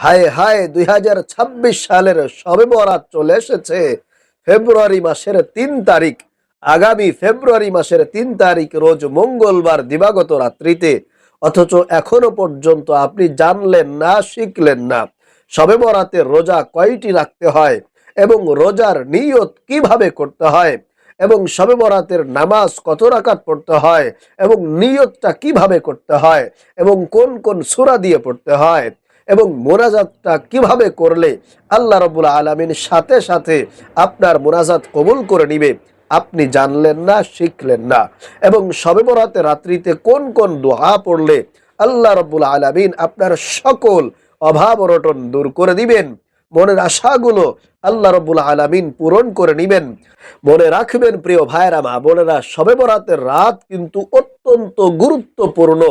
হায় হায়, দুই হাজার ছাব্বিশ সালের সবে বরাত চলে এসেছে। ফেব্রুয়ারি মাসের তিন তারিখ। আগামী ফেব্রুয়ারি মাসের তিন তারিখ রোজ মঙ্গলবার দিবাগত রাত্রিতে। অথচ এখনও পর্যন্ত আপনি জানলেন না, শিখলেন না। সবে বরাতে রোজা কয়টি রাখতে হয় এবং রোজার নিয়ত কীভাবে করতে হয় এবং সবে বরাতের নামাজ কত রাকাত পড়তে হয় এবং নিয়তটা কীভাবে করতে হয় এবং কোন কোন সূরা দিয়ে পড়তে হয় এবং মোনাজাতটা কীভাবে করলে আল্লাহ রবুল আলমিন সাথে সাথে আপনার মোনাজাত কবুল করে নিবে? আপনি জানলেন না, শিখলেন না। এবং সবে বরাতে রাত্রিতে কোন কোন দোহা পড়লে আল্লাহ রব্বুল আলমিন আপনার সকল অভাব অনটন দূর করে দিবেন? মনের আশাগুলো আল্লাহ রব্বুল আলমিন পূরণ করে নিবেন। মনে রাখবেন, প্রিয় ভাইরা মা বোনেরা, সবে বরাতের রাত কিন্তু অত্যন্ত গুরুত্বপূর্ণ,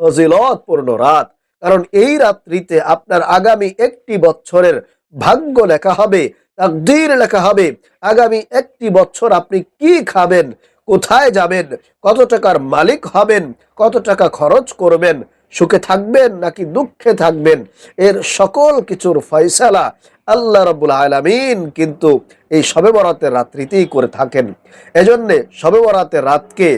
ফজিলতপূর্ণ রাত। কারণ এই রাত্রিতে আপনার আগামী একটি বছরের ভাগ্য লেখা হবে, তাকদীর লেখা হবে। আগামী একটি বছর আপনি কি খাবেন, কোথায় যাবেন, কত টাকার মালিক হবেন, কত টাকা খরচ করবেন, সুখে থাকবেন নাকি দুঃখে থাকবেন, এর সকল কিছুর ফয়সালা আল্লাহ রব্বুল আলমিন কিন্তু এই শবে বরাতের রাত্রিতেই করে থাকেন। এজন্যে শবে বরাতের রাতকে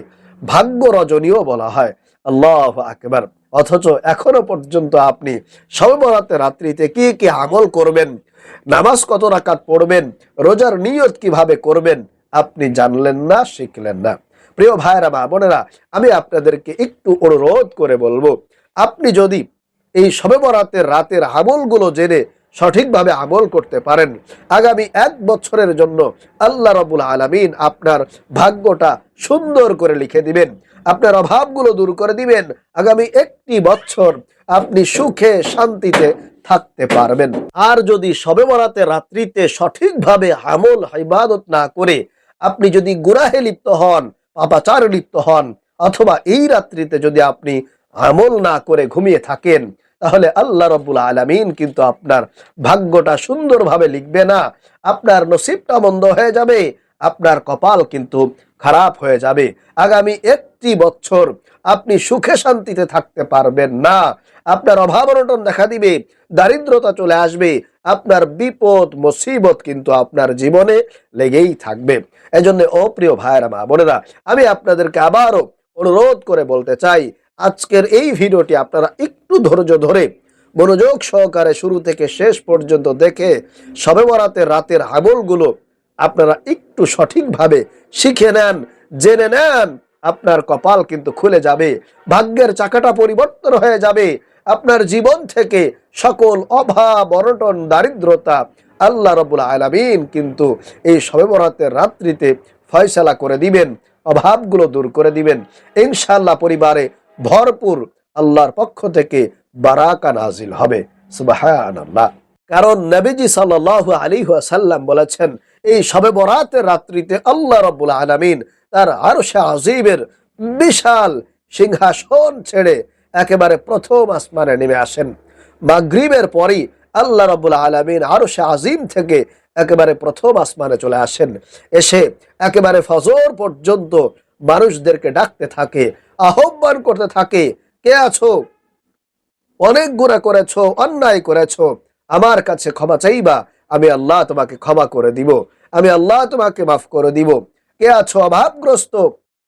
ভাগ্য রজনীয় বলা হয়। আল্লাহ আকবার। অথচ এখনও পর্যন্ত আপনি শবে বরাতের রাত্রিতে কি কি আমল করবেন? নামাজ কত রাকাত পড়বেন? রোজার নিয়ত কীভাবে করবেন? আপনি জানলেন না, শিখলেন না। প্রিয় ভাইরা মা বোনেরা, আমি আপনাদেরকে একটু অনুরোধ করে বলব, আপনি যদি এই সবে বরাতের রাতের আমলগুলো জেনে সঠিকভাবে আমল করতে পারেন। আগামী এক বছরের জন্য আল্লাহ রবুল আলমিন আপনার ভাগ্যটা সুন্দর করে লিখে দিবেন। আপনার অভাবগুলো দূর করে দিবেন। আগামী একটি বছর আপনি সুখে, শান্তিতে থাকতে পারবেন। আর যদি সবে বরাতে রাত্রিতে সঠিকভাবে আমল, ইবাদত না করে আপনি যদি গুনাহে লিপ্ত হন, পাপাচার লিপ্ত হন, অথবা এই রাত্রিতে যদি আপনি আমল না করে ঘুমিয়ে থাকেন তাহলে আল্লাহ রব্বুল আলমিন কিন্তু আপনার ভাগ্যটা সুন্দরভাবে লিখবে না। আপনার নসিবটা মন্দ হয়ে যাবে, আপনার কপাল কিন্তু খারাপ হয়ে যাবে। আগামী একটি বছর আপনি সুখে শান্তিতে থাকতে পারবেন না। আপনার অভাব অনটন দেখা দিবে, দারিদ্রতা চলে আসবে, আপনার বিপদ, মুসিবত কিন্তু আপনার জীবনে লেগেই থাকবে। এজন্য অপ্রিয় ভাইয়েরা, মা বোনেরা, আমি আপনাদেরকে আবারও অনুরোধ করে বলতে চাই আজকের এই ভিডিওটি আপনারা একটু ধৈর্য ধরে মনোযোগ সহকারে শুরু থেকে শেষ পর্যন্ত দেখে সবে বরাতের রাতের আমলগুলো আপনারা একটু সঠিকভাবে শিখে নেন, জেনে নেন, আপনার কপাল কিন্তু খুলে যাবে, ভাগ্যের চাকাটা পরিবর্তন হয়ে যাবে, আপনার জীবন থেকে সকল অভাব, অনটন, দারিদ্রতা আল্লাহ রবুল আলমিন কিন্তু এই সবে বরাতের রাত্রিতে ফয়সালা করে দিবেন, অভাবগুলো দূর করে দিবেন। ইনশাল্লাহ পরিবারে ভরপুর আল্লাহর পক্ষ থেকে বারাকা নাজিল হবে। কারণ নবীজি সাল্লাহ আলী সাল্লাম বলেছেন, এই সবে বরাতের রাত্রিতে আল্লাহ রব্বুল আলমিন তার আরও আজিবের বিশাল সিংহাসন ছেড়ে একেবারে প্রথম আসমানে নেমে আসেন। মাগরিবের পরই আল্লাহ রব্বুল আলমিন আরও আজিম থেকে একেবারে প্রথম আসমানে চলে আসেন। এসে একেবারে ফজর পর্যন্ত মানুষদেরকে ডাকতে থাকে, আহ্বান করতে থাকে, কে আছো? অনেক গুণা করেছ, অন্যায় করেছ, আমার কাছে ক্ষমা চাইবা, আমি আল্লাহ তোমাকে ক্ষমা করে দিব, আমি আল্লাহ তোমাকে মাফ করে দিব। কে আছো অভাবগ্রস্ত?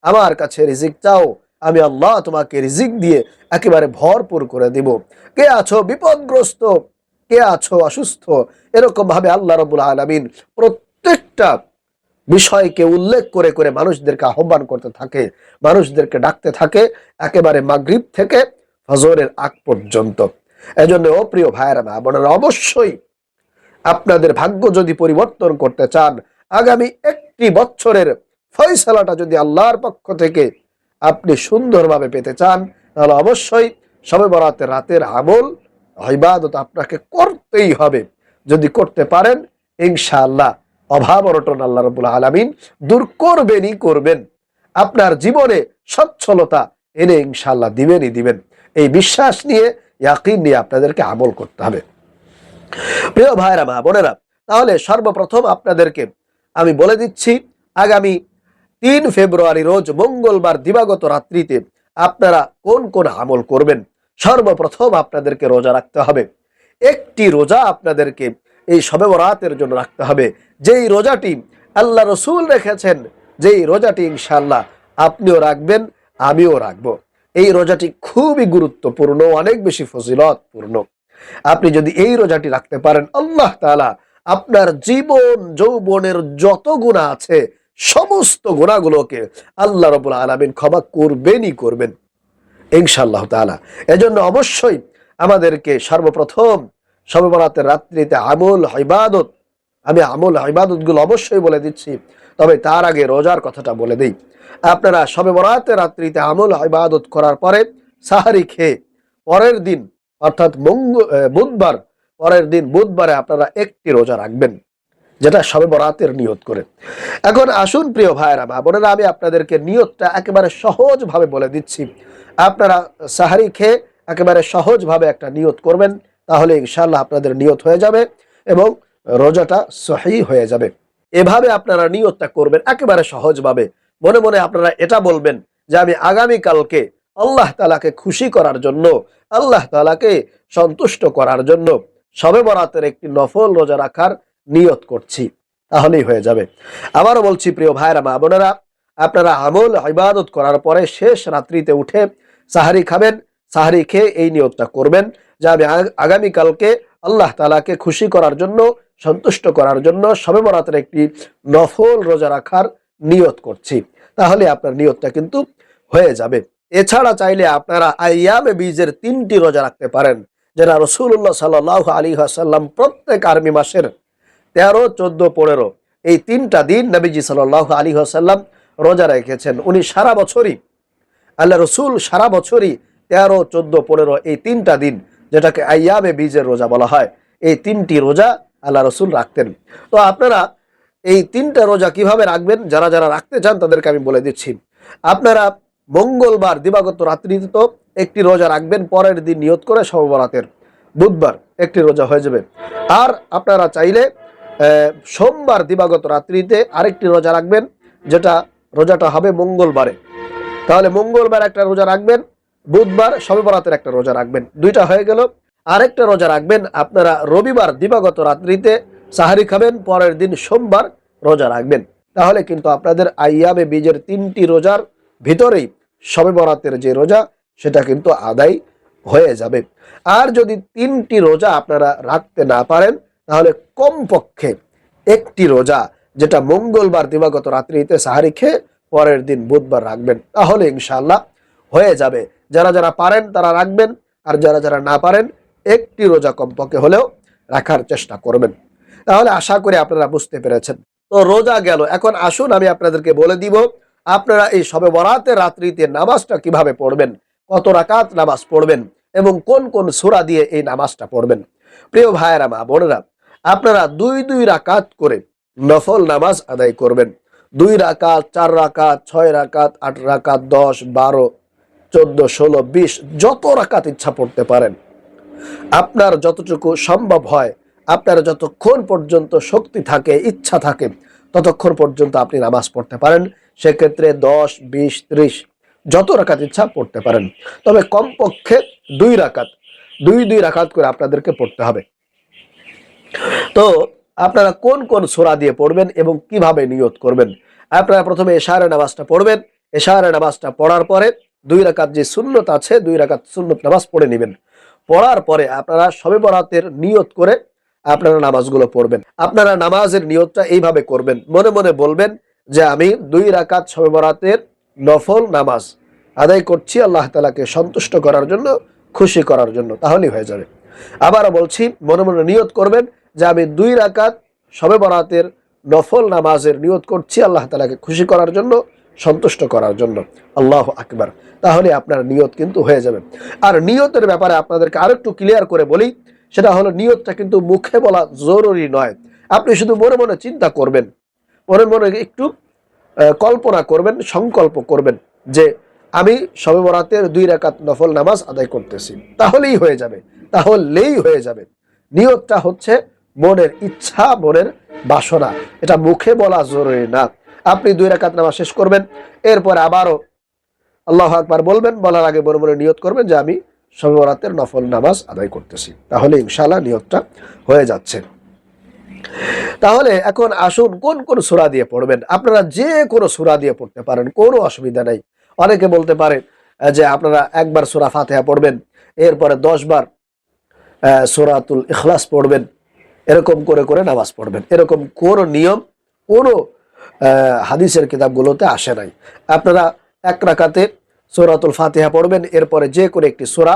আমার কাছে রিজিক চাও, আমি আল্লাহ তোমাকে রিজিক দিয়ে একেবারে ভরপুর করে দিব। কে আছো বিপদগ্রস্ত? কে আছো অসুস্থ? এরকম ভাবে আল্লাহ রবুল আলমিন প্রত্যেকটা বিষয়কে উল্লেখ করে করে মানুষদেরকে আহ্বান করতে থাকে, মানুষদেরকে ডাকতে থাকে, একেবারে মাগরিব থেকে ফজরের আগ পর্যন্ত। এজন্য অপ্রিয় ভাইয়েরা, মা বোনেরা, অবশ্যই আপনাদের ভাগ্য যদি পরিবর্তন করতে চান, আগামী একটি বছরের ফয়সালাটা যদি আল্লাহর পক্ষ থেকে আপনি সুন্দরভাবে পেতে চান, তাহলে অবশ্যই সবে বরাতের রাতের আমল, ইবাদত আপনাকে করতেই হবে। যদি করতে পারেন, ইনশাআল্লাহ অভাব অরটন আল্লাহ রবুল আলমিন দূর করবেনই করবেন। আপনার জীবনে সচ্ছলতা এনে ইনশাল্লাহ দিবেনই দিবেন। এই বিশ্বাস নিয়ে, ইয়াকিন নিয়ে আপনাদেরকে আমল করতে হবে। প্রিয় ভাইরা মা বোনেরা, তাহলে সর্বপ্রথম আপনাদেরকে আমি বলে দিচ্ছি, আগামী তিন ফেব্রুয়ারি রোজ মঙ্গলবার দিবাগত রাত্রিতে আপনারা কোন কোন আমল করবেন? সর্বপ্রথম আপনাদেরকে রোজা রাখতে হবে। একটি রোজা আপনাদেরকে এই সবে বরাতের জন্য রাখতে হবে। যেই রোজাটি আল্লাহ রসুল রেখেছেন, যেই রোজাটি ইনশাল্লাহ আপনিও রাখবেন, আমিও রাখব। এই রোজাটি খুবই গুরুত্বপূর্ণ, অনেক বেশি ফজিলতপূর্ণ। আপনি যদি এই রোজাটি রাখতে পারেন, আল্লাহ তাআলা আপনার জীবন, যৌবনের যত গুণা আছে, সমস্ত গুণাগুলোকে আল্লাহ রবুল আলমিন ক্ষমা করবেনই করবেন, ইনশাআল্লাহ তাআলা। এজন্য অবশ্যই আমাদেরকে সর্বপ্রথম শবে বরাতের রাত্রিতে আমল, ইবাদত, আমি আমল, ইবাদতগুলো অবশ্যই বলে দিচ্ছি, তবে তার আগে রোজার কথাটা বলে দিই। আপনারা শবে বরাতের রাত্রিতে আমল, ইবাদত করার পরে সাহারি খেয়ে পরের দিন, অর্থাৎ মঙ্গ বুধবার, পরের দিন বুধবারে আপনারা একটি রোজা রাখবেন, যেটা সবে বরাতের নিয়ত করে। এখন আসুন প্রিয় ভাইয়েরা, মা বোনেরা, আমি আপনাদেরকে নিয়তটা একেবারে সহজভাবে বলে দিচ্ছি। আপনারা সাহারি খেয়ে একেবারে সহজভাবে একটা নিয়ত করবেন তাহলে ইনশাল্লাহ আপনাদের নিয়ত হয়ে যাবে এবং রোজাটা সহি হয়ে যাবে। এভাবে আপনারা নিয়তটা করবেন একেবারে সহজভাবে। মনে মনে আপনারা এটা বলবেন যে আমি আগামীকালকে আল্লাহ তালাকে খুশি করার জন্য, আল্লাহ তালাকে সন্তুষ্ট করার জন্য সবে বরাতের একটি নফল রোজা রাখার নিয়ত করছি। তাহলেই হয়ে যাবে। আবারও বলছি, প্রিয় ভাইরা মা বোনেরা, আপনারা আমল ইবাদত করার পরে শেষ রাত্রিতে উঠে সাহারি খাবেন, সাহারি খেয়ে এই নিয়তটা করবেন। যে আমি আগ- আগামীকালকে আল্লাহ তালাকে খুশি করার জন্য, সন্তুষ্ট করার জন্য সবে একটি নফল রোজা রাখার নিয়ত করছি। তাহলে আপনার নিয়তটা কিন্তু হয়ে যাবে। এছাড়া চাইলে আপনারা আইয়ামে বীজের তিনটি রোজা রাখতে পারেন, যেটা রসুল্লাহ সাল্লাহ আলী আসাল্লাম প্রত্যেক আর্মি মাসের তেরো, চোদ্দ, পনেরো, এই তিনটা দিন নবীজি সাল্লাহ আলী আসাল্লাম রোজা রেখেছেন। উনি সারা বছরই, আল্লাহ রসুল সারা বছরই তেরো, চোদ্দ, পনেরো এই তিনটা দিন যেটাকে আইয়ামে বীজের রোজা বলা হয়, এই তিনটি রোজা আল্লাহ রসুল রাখতেন। তো আপনারা এই তিনটা রোজা কীভাবে রাখবেন, যারা যারা রাখতে চান তাদেরকে আমি বলে দিচ্ছি। আপনারা মঙ্গলবার দিবাগত রাত্রিতে তো একটি রোজা রাখবেন, পরের দিন নিয়ত করে সবরাতের বুধবার একটি রোজা হয়ে যাবে। আর আপনারা চাইলে সোমবার দিবাগত রাত্রিতে আরেকটি রোজা রাখবেন, যেটা রোজাটা হবে মঙ্গলবারে। তাহলে মঙ্গলবার একটা রোজা রাখবেন বুধবার সবে বরাতের একটা রোজা রাখবেন। দুইটা হয়ে গেল। আরেকটা রোজা রাখবেন। আপনারা রবিবার দিবাগত রাত্রিতে সাহারি খাবেন, পরের দিন সোমবার রোজা রাখবেন। তাহলে কিন্তু আপনাদের আইয়ামে বীজের তিনটি রোজার ভিতরেই সবে বরাতের যে রোজা, সেটা কিন্তু আদায় হয়ে যাবে। আর যদি তিনটি রোজা আপনারা রাখতে না পারেন, তাহলে কমপক্ষে একটি রোজা, যেটা মঙ্গলবার দিবাগত রাত্রিতে সাহারি খেয়ে পরের দিন বুধবার রাখবেন, তাহলে ইনশাল্লাহ হয়ে যাবে। যারা যারা পারেন তারা রাখবেন, আর যারা যারা না পারেন, একটি রোজা কমপক্ষে হলেও রাখার চেষ্টা করবেন। তাহলে আশা করি আপনারা বুঝতে পেরেছেন। তো রোজা গেল। এখন আসুন, আমি আপনাদেরকে বলে দিব, আপনারা এই সবে বরাতের রাত্রিতে নামাজটা কীভাবে পড়বেন? কত রাকাত নামাজ পড়বেন? এবং কোন কোন সূরা দিয়ে এই নামাজটা পড়বেন? প্রিয় ভাইয়েরা, মা বোনেরা, আপনারা দুই দুই রাকাত করে নফল নামাজ আদায় করবেন। দুই রাকাত, চার রাকাত, ছয় রাকাত, আট রাকাত, দশ, বারো চোদ্দ ষোলো বিশ যত রাকাত ইচ্ছা পড়তে পারেন। আপনার যতটুকু সম্ভব হয়, আপনার যতক্ষণ পর্যন্ত শক্তি থাকে, ইচ্ছা থাকে, ততক্ষণ পর্যন্ত আপনি নামাজ পড়তে পারেন। সেক্ষেত্রে দশ, বিশ, ত্রিশ, যত রাকাত ইচ্ছা পড়তে পারেন। তবে কমপক্ষে দুই রাকাত, দুই দুই রাকাত করে আপনাদেরকে পড়তে হবে। তো আপনারা কোন কোন সোরা দিয়ে পড়বেন এবং কীভাবে নিয়ত করবেন? আপনারা প্রথমে এশারে নামাজটা পড়বেন। এশারে নামাজটা পড়ার পরে দুই রাকাত যে সুন্নত আছে, দুই রাকাত সুন্নত নামাজ পড়ে নেবেন। পড়ার পরে আপনারা সবে বরাতের নিয়ত করে আপনারা নামাজগুলো পড়বেন। আপনারা নামাজের নিয়তটা এইভাবে করবেন। মনে মনে বলবেন যে আমি দুই রাকাত সবে বরাতের নফল নামাজ আদায় করছি আল্লাহ তালাকে সন্তুষ্ট করার জন্য, খুশি করার জন্য। তাহলেই হয়ে যাবে। আবারও বলছি, মনে মনে নিয়ত করবেন যে আমি দুই রাকাত সবে বরাতের নফল নামাজের নিয়ত করছি আল্লাহ তালাকে খুশি করার জন্য সন্তুষ্ট করার জন্য। আল্লাহ আকবার। তাহলে আপনার নিয়ত কিন্তু হয়ে যাবে। আর নিয়তের ব্যাপারে আপনাদেরকে আরেকটু ক্লিয়ার করে বলি, সেটা হলো নিয়তটা কিন্তু মুখে বলা জরুরি নয়। আপনি শুধু মনে মনে চিন্তা করবেন, মনে মনে একটু কল্পনা করবেন, সংকল্প করবেন যে আমি সবে বরাতের দুই রাকাত নফল নামাজ আদায় করতেছি। তাহলেই হয়ে যাবে, তাহলেই হয়ে যাবে। নিয়তটা হচ্ছে মনের ইচ্ছা, মনের বাসনা। এটা মুখে বলা জরুরি না। আপনি দুই রাকাত নামাজ শেষ করবেন। এরপর আবারও আল্লাহ আকবার বলবেন বলার আগে মনে মনে নিয়ত করবেন যে আমি শবে বরাতের নফল নামাজ আদায় করতেছি। তাহলে ইনশাআল্লাহ নিয়তটা হয়ে যাচ্ছে। তাহলে এখন আসুন কোন কোন সুরা দিয়ে পড়বেন? আপনারা যে কোনো সুরা দিয়ে পড়তে পারেন কোনো অসুবিধা নেই। অনেকে বলতে পারে যে আপনারা একবার সুরা ফাতেহা পড়বেন এরপরে দশ বার আহ, সুরাতুল ইখলাস পড়বেন এরকম করে করে নামাজ পড়বেন। এরকম কোনো নিয়ম কোনো হাদিসের কিতাবগুলোতে আসে নাই। আপনারা এক রাকাতে সোরাতুল ফাতিহা পড়বেন, এরপরে যে কোনো একটি সোরা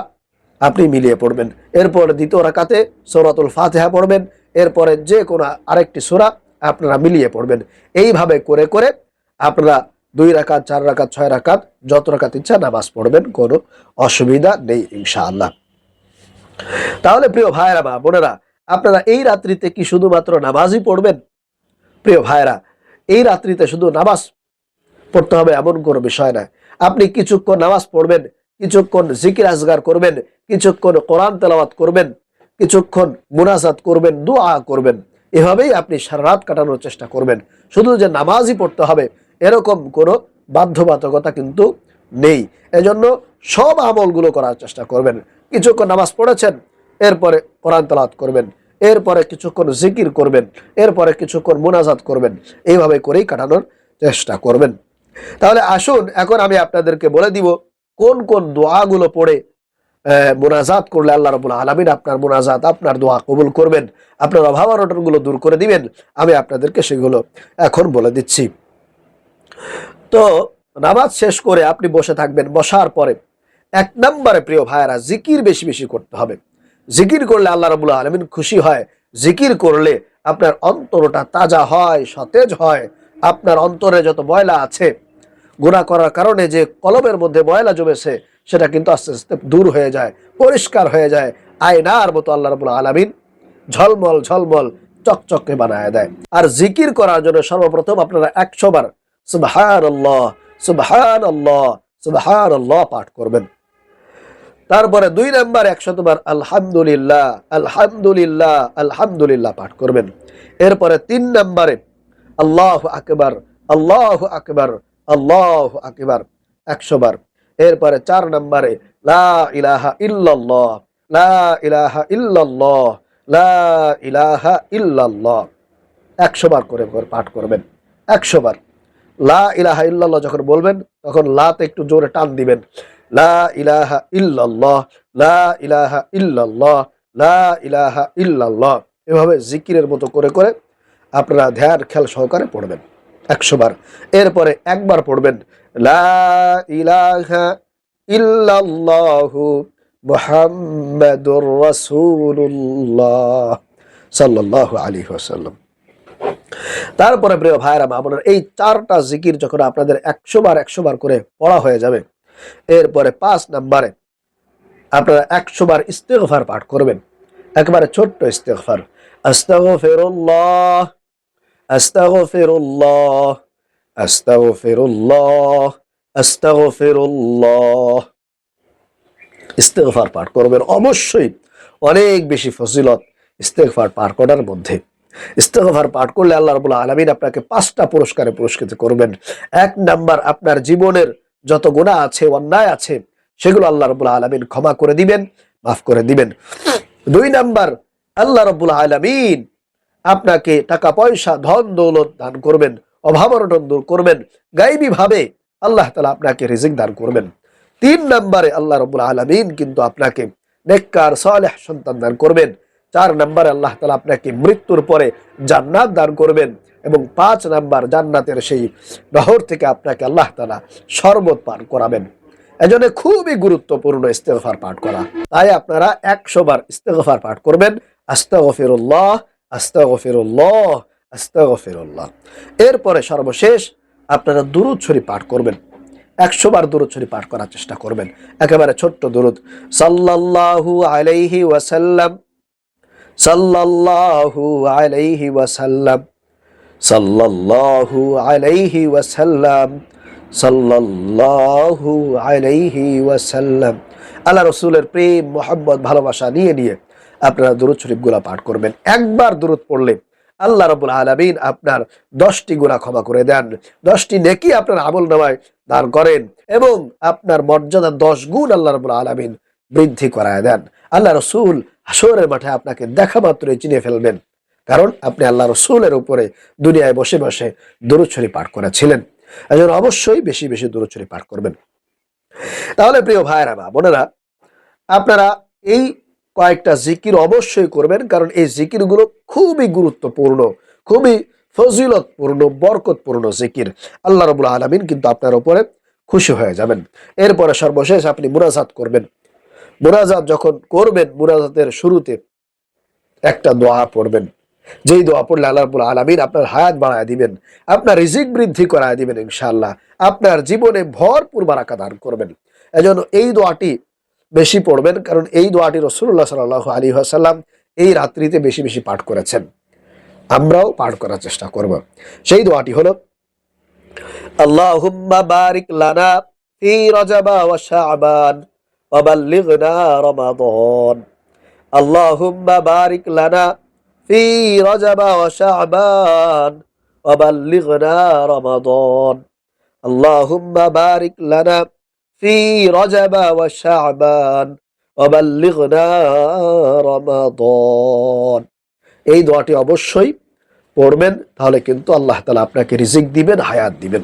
আপনি মিলিয়ে পড়বেন। এরপর দ্বিতীয় রাকাতে সোরাতুল ফাতিহা পড়বেন, এরপরে যে কোনো আরেকটি সোরা আপনারা মিলিয়ে পড়বেন। এইভাবে করে করে আপনারা দুই রাকাত, চার রাকাত, ছয় রাকাত, যত রাকাত ইচ্ছা নামাজ পড়বেন, কোনো অসুবিধা নেই ইনশাআল্লাহ। তাহলে প্রিয় ভাইরা বা বোনেরা, আপনারা এই রাত্রিতে কি শুধুমাত্র নামাজই পড়বেন? প্রিয় ভাইয়েরা এই রাত্রিতে শুধু নামাজ পড়তে হবে এমন কোনো বিষয় না আপনি কিছুক্ষণ নামাজ পড়বেন, কিছুক্ষণ জিকির আজগার করবেন, কিছুক্ষণ কোরআন তেলাওয়াত করবেন, কিছুক্ষণ মুনাজাত করবেন, দোয়া করবেন। এভাবেই আপনি সারা রাত কাটানোর চেষ্টা করবেন। শুধু যে নামাজই পড়তে হবে, এরকম কোনো বাধ্যবাধকতা কিন্তু নেই। এজন্য সব আমলগুলো করার চেষ্টা করবেন। কিছুক্ষণ নামাজ পড়েছেন, এরপরে কোরআন তেলাওয়াত করবেন। এরপরে কিছুক্ষণ জিকির করবেন, এরপরে কিছুক্ষণ মোনাজাত করবেন। এইভাবে করেই কাটানোর চেষ্টা করবেন। তাহলে আসুন, এখন আমি আপনাদেরকে বলে দিব কোন কোন দোয়াগুলো পড়ে মোনাজাত করলে আল্লাহ রবুল আলমিন আপনার মোনাজাত, আপনার দোয়া কবুল করবেন। আপনার অভাব অনটনগুলো দূর করে দিবেন। আমি আপনাদেরকে সেগুলো এখন বলে দিচ্ছি। তো নামাজ শেষ করে আপনি বসে থাকবেন, বসার পরে এক নম্বরে প্রিয় ভাইয়েরা, জিকির বেশি বেশি করতে হবে। জিকির করলে আল্লাহ রবুল আলমিন খুশি হয়। জিকির করলে আপনার অন্তরটা তাজা হয়, সতেজ হয়। আপনার অন্তরে যত ময়লা আছে গুণা করার কারণে যে কলমের মধ্যে ময়লা জমেছে, সেটা কিন্তু আস্তে আস্তে দূর হয়ে যায়, পরিষ্কার হয়ে যায়। আয়নার মতো আল্লাহ রবুল আলমিন ঝলমল ঝলমল চকচকে বানায় দেয়। আর জিকির করার জন্য সর্বপ্রথম আপনারা একশো বার সুবহান আল্লাহ সুবহান পাঠ করবেন। তারপরে দুই নাম্বার একশতবার আলহামদুলিল্লাহ আলহামদুলিল্লাহ আলহামদুলিল্লাহ পাঠ করবেন। এরপরে তিন নাম্বারে আল্লাহ আকবার আল্লাহ আকবার আল্লাহ আকবার একশো বার। এরপরে চার নম্বরে লা ইলাহা ইল্লাল্লাহ, লা ইলাহা ইল্লাল্লাহ, লা ইলাহা ইল্লাল্লাহ একশো বার করে পাঠ করবেন। একশো বার। লা ইলাহা ইল্লাল্লাহ যখন বলবেন, তখন লাতে একটু জোরে টান দিবেন। লা ইলাহা ইল্লাল্লাহ, লা ইলাহা ইল্লাল্লাহ, লা ইলাহা ইল্লাল্লাহ। এভাবে জিকিরের মতো করে করে আপনারা ধ্যান খেয়াল সহকারে পড়বেন একশো বার। এরপরে একবার পড়বেন, লা ইলাহা ইল্লাল্লাহু মুহাম্মাদুর রাসূলুল্লাহ সাল্লাল্লাহু আলাইহি ওয়াসাল্লাম। তারপরে প্রিয় ভাইরা মামুনের এই চারটা জিকির যখন আপনাদের একশো বার একশো বার করে পড়া হয়ে যাবে এরপরে পাঁচ নাম্বারে আপনারা একশো বার ইস্তেগফার পাঠ করবেন। একবারে ছোট্ট ইস্তেগফার। আস্তাগফিরুল্লাহ আস্তাগফিরুল্লাহ আস্তাগফিরুল্লাহ আস্তাগফিরুল্লাহ। ইস্তেগফার পাঠ করবেন। অবশ্যই অনেক বেশি ফজিলত ইস্তেগফার পাঠ করার মধ্যে। ইস্তেগফার পাঠ করলে আল্লাহ রাব্বুল আলামিন আপনাকে পাঁচটা পুরস্কারে পুরস্কৃত করবেন। এক নাম্বার আপনার জীবনের যত গুনাহ আছে, অন্যায় আছে, সেগুলো আল্লাহ রাব্বুল আলামিন ক্ষমা করে দিবেন, মাফ করে দিবেন। দুই নাম্বার, আল্লাহ রাব্বুল আলামিন আপনাকে টাকা পয়সা, ধন দৌলত দান করবেন অভাব অনটন দূর করবেন গাইবী ভাবে আল্লাহ তালা আপনাকে রিজিক দান করবেন। তিন নম্বরে আল্লাহ রবুল আলমিন কিন্তু আপনাকে নেককার, সালেহ সন্তান দান করবেন। চার নম্বরে আল্লাহ তালা আপনাকে মৃত্যুর পরে জান্নাত দান করবেন। এবং পাঁচ নাম্বার জান্নাতের সেই নহর থেকে আপনাকে আল্লাহ তালা শরবত পান করাবেন। এজন্য খুবই গুরুত্বপূর্ণ ইস্তেগফার পাঠ করা। তাই আপনারা একশো বার ইস্তেগফার পাঠ করবেন। আস্তাগফিরুল্লাহ আস্তাগফিরুল্লাহ আস্তাগফিরুল্লাহ। এরপরে সর্বশেষ আপনারা দুরুদ শরীফ পাঠ করবেন। একশো বার দুরুদ শরীফ পাঠ করার চেষ্টা করবেন। একেবারে ছোট্ট দুরুদ। সাল্লাল্লাহু আলাইহি ওয়াসাল্লাম, সাল্লাল্লাহু আলাইহি ওয়াসাল্লাম। সাল্লাল্লাহু আলাইহি ওয়াসাল্লাম, সাল্লাল্লাহু আলাইহি ওয়াসাল্লাম। আল্লাহ রসুলের প্রেম মোহাম্মদ ভালোবাসা নিয়ে নিয়ে আপনারা দুরুদ শরীফগুলা পাঠ করবেন। একবার দুরুদ পড়লে আল্লাহ রবুল আলমিন আপনার দশটি গুণা ক্ষমা করে দেন। দশটি নেকি আপনার আমল নামায় দান করেন এবং আপনার মর্যাদা দশ গুণ আল্লাহ রবুল আলমিন বৃদ্ধি করায় দেন। আল্লাহ রসুল হাসরের মাঠে আপনাকে দেখা মাত্রই চিনে ফেলবেন। কারণ আপনি আল্লাহ রসুলের উপরে দুনিয়ায় বসে বসে দূরছড়ি পাঠ করেছিলেন। এজন্য অবশ্যই বেশি বেশি দূরছড়ি পাঠ করবেন। তাহলে প্রিয় ভাইয়েরা বা বোনেরা, আপনারা এই কয়েকটা জিকির অবশ্যই করবেন কারণ এই জিকিরগুলো খুবই গুরুত্বপূর্ণ, খুবই ফজিলতপূর্ণ, বরকতপূর্ণ জিকির। আল্লাহ রবুল আলমিন কিন্তু আপনার উপরে খুশি হয়ে যাবেন। এরপরে সর্বশেষ আপনি মুরাজাত করবেন। মুরাজাত যখন করবেন মুরাজাতের শুরুতে একটা দোয়া পড়বেন। যেই দোয়া পড়লে আল্লাহ রবুল আলমিন আপনার হায়াত বাড়ায় দিবেন, আপনার রিজিক বৃদ্ধি করায় দিবেন ইনশাআল্লাহ, আপনার জীবনে ভরপুর বারাকা দান করবেন। এজন্য এই দোয়াটি বেশি পড়বেন, কারণ এই দোয়াটি রসুল্লাহ সাল্লাহ আলী আসাল্লাম এই রাত্রিতে বেশি বেশি পাঠ করেছেন। আমরাও পাঠ করার চেষ্টা করব। সেই দোয়াটি হলো, আল্লাহুম্মা বারিক লানা ফি রজবা ওয়া শাবান ওয়া বাল্লিগনা রমাদান। আল্লাহুম্মা বারিক লানা ফি রজবা ওয়া শাবান ওয়া বাল্লিগনা রমাদান আল্লাহুম্মা বারিক লানা في رجب وشعبان وبلغنا رمضان এই দোয়াটি অবশ্যই পড়বেন তাহলে কিন্তু আল্লাহ তালা আপনাকে রিজিক দিবেন হায়াত দিবেন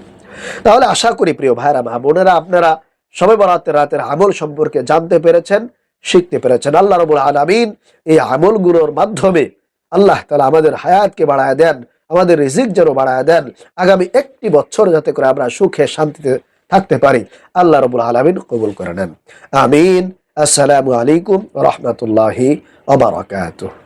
তাহলে আশা করি প্রিয় ভাইরা মা বোনেরা আপনারা সবে বরাতের রাতের আমল সম্পর্কে জানতে পেরেছেন শিখতে পেরেছেন আল্লাহ রবুল আলমিন এই আমলগুলোর মাধ্যমে আল্লাহ তালা আমাদের হায়াতকে বাড়ায় দেন, আমাদের রিজিক যেন বাড়ায় দেন। আগামী একটি বছর যাতে করে আমরা সুখে, শান্তিতে থাকতে পারি। আল্লাহ রবুল আলমিন কবুল করে নেন। আমিন। আসসালামু আলাইকুম রহমতুল্লাহি আবরাকাতুহ